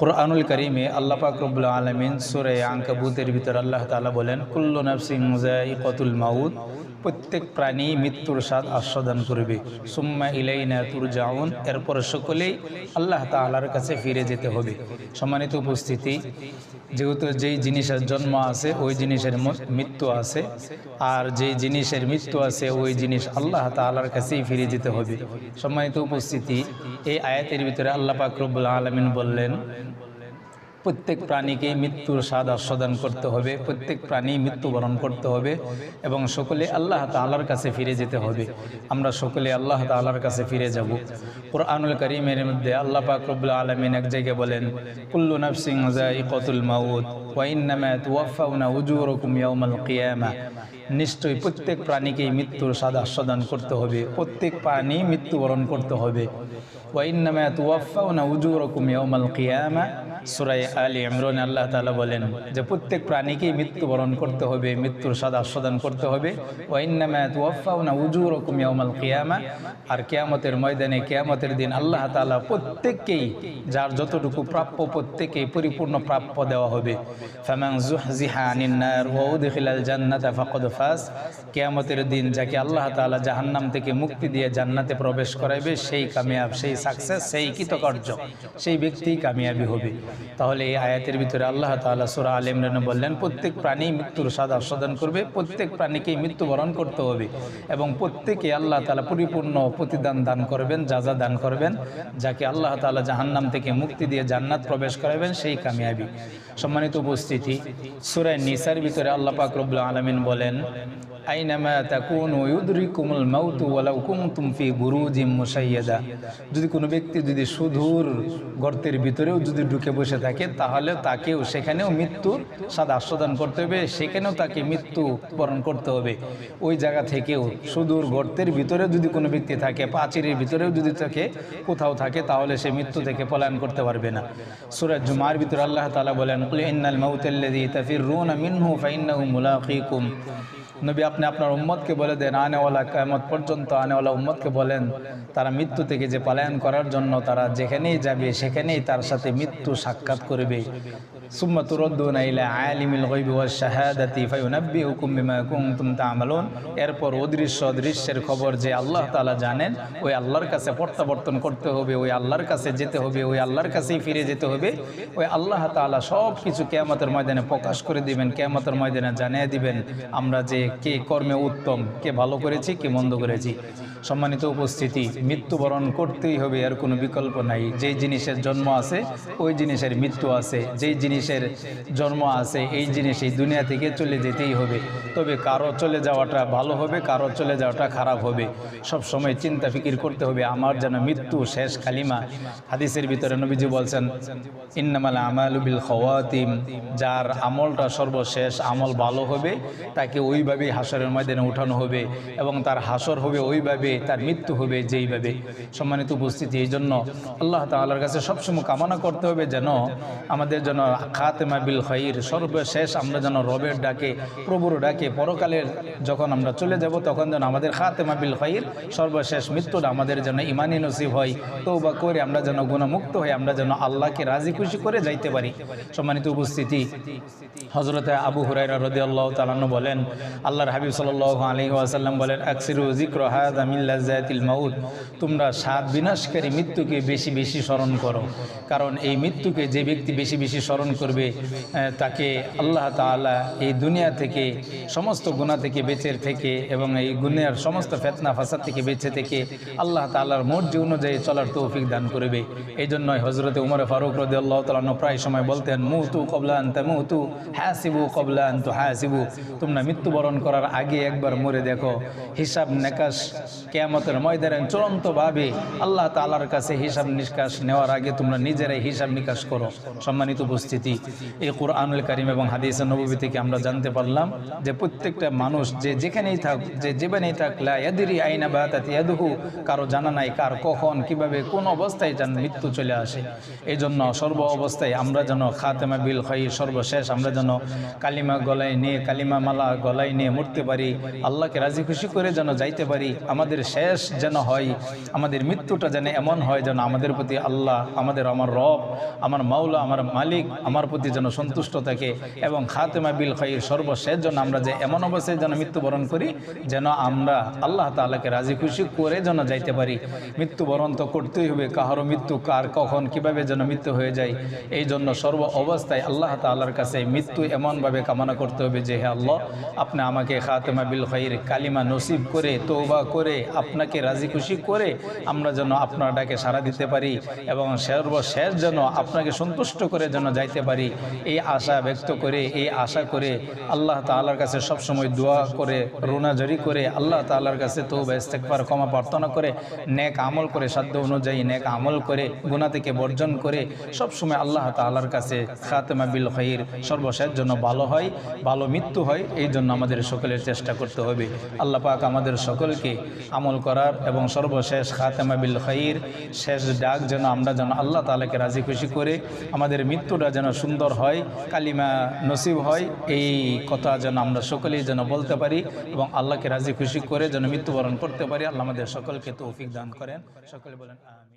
কোরআনুল করিমে আল্লাহ রব্বুল আলমিন সুরে আঙ্কাবুতের ভিতর আল্লাহ তাআলা বলেন, কুল্লু নাফসিং কতুল মাউদ প্রত্যেক প্রাণী মৃত্যুর স্বাদ আস্বাদন করবে। সুম্মা ইলাই ইলাইনা তুরজাউন এরপর সকলেই আল্লাহ তাআলার কাছে ফিরে যেতে হবে। সম্মানিত উপস্থিতি, যেহেতু যেই জিনিসের জন্ম আছে, ওই জিনিসের মৃত্যু আছে, আর যেই জিনিসের মৃত্যু আছে, ওই জিনিস আল্লাহ তাআলার কাছেই ফিরে যেতে হবে। সম্মানিত উপস্থিতি, এই আয়াতের ভিতরে আল্লাহ রব্বুল আলমিন বললেন প্রত্যেক প্রাণীকে মৃত্যুর স্বাদ আস্বাদন করতে হবে, প্রত্যেক প্রাণী মৃত্যুবরণ করতে হবে এবং সকলে আল্লাহ তাআলার কাছে ফিরে যেতে হবে। আমরা সকলে আল্লাহ তাআলার কাছে ফিরে যাব। কোরআনুল করিমের মধ্যে আল্লাহ পাক আলামিন এক জায়গায় বলেন, কুল্লু নাফসিং উজুরাকুম ইয়াউমাল কিয়ামা। নিশ্চয়ই প্রত্যেক প্রাণীকেই মৃত্যুর স্বাদ আস্বাদন করতে হবে, প্রত্যেক প্রাণী মৃত্যুবরণ করতে হবে। ওয়াইন্নামা তুওয়াফাউনা উজুরাকুম ইয়াউমাল কিয়ামা। সূরা আলী ইমরান আল্লাহ তাআলা বলেন যে প্রত্যেক প্রাণীকেই মৃত্যুবরণ করতে হবে, মৃত্যুর স্বাদ আস্বাদন করতে হবে। কিয়ামা। আর কেয়ামতের ময়দানে কেয়ামতের দিন আল্লাহ তাআলা প্রত্যেককেই, যার যতটুকু প্রাপ্য প্রত্যেকেই পরিপূর্ণ প্রাপ্য দেওয়া হবে। জান্নাতা কিয়ামতের দিন যাকে আল্লাহ তাআলা জাহান্নাম থেকে মুক্তি দিয়ে জান্নাতে প্রবেশ করাইবে, সেই কামিয়াব, সেই সাকসেস সেই কৃতকার্য, সেই ব্যক্তিই কামিয়াবি হবে। তাহলে এই আয়াতের ভিতরে আল্লাহ তাআলা সূরা আল ইমরানে বললেন, প্রত্যেক প্রাণী মৃত্যুর স্বাদ আস্বাদন করবে, প্রত্যেক প্রাণীকেই মৃত্যুবরণ করতে হবে এবং প্রত্যেকে আল্লাহ তালা পরিপূর্ণ প্রতিদান দান করবেন, যা যা দান করবেন, যাকে আল্লাহ তাআলা জাহান্নাম থেকে মুক্তি দিয়ে জান্নাত প্রবেশ করাবেন, সেই কামিয়াবি। সম্মানিত উপস্থিতি সুরায় নিসার ভিতরে আল্লাহ পাক আলামিন বলেন আইনামা তাকুনু ইউদরিকুমুল মাউতু ওয়ালাউ কুনতুম ফি বুরুজিম মুশাইয়াদা। যদি কোনো ব্যক্তি যদি সুদূর গর্তের ভিতরেও যদি ঢুকে বসে থাকে, তাহলে তাকেও সেখানেও মৃত্যুর স্বাদ আস্বাদন করতে হবে, সেখানেও তাকে মৃত্যু বরণ করতে হবে। ওই জায়গা থেকেও সুদূর গর্তের ভিতরে যদি কোনো ব্যক্তি থাকে পাচিরের ভিতরেও যদি থাকে কোথাও থাকে, তাহলে সে মৃত্যু থেকে পলায়ন করতে পারবে না। সূরা জুমার ভিতরে আল্লাহ তাআলা বলেন ইন্নাল মাউতাল্লাযী তাফিররুনা মিনহু ফাইন্নাহু মুলাকীকুম। নবী আপনি আপনার উম্মতকে বলে দেন, আনেওয়ালা কায়ামত পর্যন্ত আনেওয়ালা উম্মতকে বলেন, তারা মৃত্যু থেকে যে পালায়ন করার জন্য তারা যেখানেই যাবে সেখানেই তার সাথে মৃত্যু সাক্ষাৎ করবে। সুম্মা তুরদ্দুনা ইলা আলিমিল গায়বি ওয়াশ শাহাদাতি ফায়ুনাব্বিউকুম বিমা কুনতুম তা'মালুন। এরপর অদৃশ্য দৃশ্যের খবর যে আল্লাহ তাআলা জানেন, ওই আল্লাহর কাছে প্রত্যাবর্তন করতে হবে, ওই আল্লাহর কাছে যেতে হবে, ওই আল্লাহর কাছেই ফিরে যেতে হবে। ওই আল্লাহ তাআলা সব কিছু কিয়ামতের ময়দানে প্রকাশ করে দিবেন, কিয়ামতের ময়দানে জানিয়ে দিবেন, আমরা যে কে কর্মে উত্তম, কে ভালো করেছি, কে মন্দ করেছি। সম্মানিত উপস্থিতি, মৃত্যুবরণ করতেই হবে এর কোনো বিকল্প নাই। যেই জিনিসের জন্ম আছে, ওই জিনিসের মৃত্যু আছে। যেই জিনিসের জন্ম আছে, এই জিনিস এই দুনিয়া থেকে চলে যেতেই হবে। তবে কারও চলে যাওয়াটা ভালো হবে, কারও চলে যাওয়াটা খারাপ হবে। সব সময় চিন্তা ফিকির করতে হবে, আমার যেন মৃত্যু শেষ কালিমা। হাদিসের ভিতরে নবীজি বলছেন, ইন্নামাল আমালু বিল খাওয়াতিম। যার আমলটা সর্বশেষ আমল ভালো হবে, তাকে ওইভাবেই হাসরের ময়দানে উঠানো হবে এবং তার হাসর হবে, ওইভাবে তার মৃত্যু হবে, যেইভাবে। সম্মানিত উপস্থিতি, এই জন্য আল্লাহ তাআলার কাছে সবসময় কামনা করতে হবে যেন আমাদের যেন খাতেমা বিল খৈর সর্বশেষ আমরা যেন রবের ডাকে, প্রভুর ডাকে, পরকালের যখন আমরা চলে যাব, তখন যেন আমাদের খাতেমা বিল খৈর সর্বশেষ মৃত্যুটা আমাদের যেন ইমানি নসিব হয় তৌবা করে আমরা যেন গুণমুক্ত হয়ে আমরা যেন আল্লাহকে রাজি খুশি করে যাইতে পারি। সম্মানিত উপস্থিতি হজরতে আবু হুরাইরা রদি আল্লাহ তালান্ন বলেন আল্লাহর হাবিব সাল্লাহ আলী ওয়াসাল্লাম বলেন, আকসিরু মাউদ তোমরা সাত বিনাশকারী মৃত্যুকে বেশি বেশি স্মরণ করো। কারণ এই মৃত্যুকে যে ব্যক্তি বেশি বেশি স্মরণ করবে তাকে আল্লাহ তাআলা এই দুনিয়া থেকে, সমস্ত গুণা থেকে বেঁচে থেকে এবং এই গুনিয়ার সমস্ত ফেতনা, ফাসাদ থেকে বেঁচে থেকে আল্লাহ তাআলার মর্জি অনুযায়ী চলার তৌফিক দান করবে। এই জন্যই হজরতে উমর ফারুক রদি আল্লাহ তালান্ন প্রায় সময় বলতেন মুহতু কবলা আনতে মুহতু হাসিবু কবলা আন্তু হাসিবু। তোমরা মৃত্যুবরণ করার আগে একবার মরে দেখো। হিসাব নিকাশ কেয়ামতের ময়দানে চূড়ান্তভাবে আল্লাহ তাআলার কাছে হিসাব নিকাশ নেওয়ার আগে তোমরা নিজেরাই হিসাব নিকাশ করো। সম্মানিত উপস্থিতি, এই কোরআনুল করিম এবং হাদিস নবী থেকে আমরা জানতে পারলাম যে প্রত্যেকটা মানুষ যে যেখানেই থাক, যে যেখানেই থাক, লা ইয়াদরি আইনা বাতাত ইয়াদহু, কারও জানা নাই কার কখন, কীভাবে, কোন অবস্থায় যেন মৃত্যু চলে আসে। এই জন্য সর্ব অবস্থায় আমরা যেন খাতেমা বিল খাই সর্বশেষ, আমরা যেন কালিমা গলায় নিয়ে, কালিমা মালা গলায় নিয়ে নিয়ে মরতে পারি, আল্লাহকে রাজি খুশি করে যেন যাইতে পারি, আমাদের শেষ যেন হয়, আমাদের মৃত্যুটা যেন এমন হয় যেন আমাদের প্রতি আল্লাহ, আমাদের আমার রব, আমার মাওলা, আমার মালিক, আমার প্রতি যেন সন্তুষ্ট থাকে এবং খাতেমা বিল খাইর সর্বশেষ যেন আমরা যে এমন অবস্থায় যেন মৃত্যুবরণ করি, যেন আমরা আল্লাহ তাআলাকে রাজি খুশি করে যেন যাইতে পারি। মৃত্যুবরণ তো করতেই হবে, কাহারও মৃত্যু, কার, কখন, কীভাবে যেন মৃত্যু হয়ে যায় এই জন্য সর্ব অবস্থায় আল্লাহ তাআলার কাছে মৃত্যু এমনভাবে কামনা করতে হবে যে, হে আল্লাহ, আপনি আমাকে খাতেমা বিল খাইর কালিমা নসিব করে তৌবা করে, আপনাকে রাজি খুশি করে আমরা যেন আপনার ডাকে সাড়া দিতে পারি এবং সর্বশেষ যেন আপনাকে সন্তুষ্ট করে যেন যাইতে পারি। এই আশা ব্যক্ত করে, এই আশা করে আল্লাহ তাআলার কাছে সবসময় দোয়া করে রোনাজারি করে, আল্লাহ তাআলার কাছে তৌবা ইস্তেকবার ক্ষমা প্রার্থনা করে, নেক আমল করে, সাধ্য অনুযায়ী নেক আমল করে গুণা থেকে বর্জন করে সবসময় আল্লাহ তাআলার কাছে খাতেমা বিল খাইর সর্বশেষ জন্য ভালো হয়, ভালো মৃত্যু হয়, এই জন্য আমাদের সকলের চেষ্টা করতে হবে। আল্লাহ পাক আমাদের সকলকে আমল করার এবং সর্বশেষ খাতেমা বিল খাইর, শেষ ডাক যেন আমরা যেন আল্লাহ তালাকে রাজি খুশি করে আমাদের মৃত্যুটা যেন সুন্দর হয়, কালিমা নসিব হয়, এই কথা যেন আমরা সকলেই যেন বলতে পারি এবং আল্লাহকে রাজি খুশি করে যেন মৃত্যুবরণ করতে পারি। আল্লাহ আমাদের সকলকে তৌফিক দান করেন। সকলে বলেন, আমিন।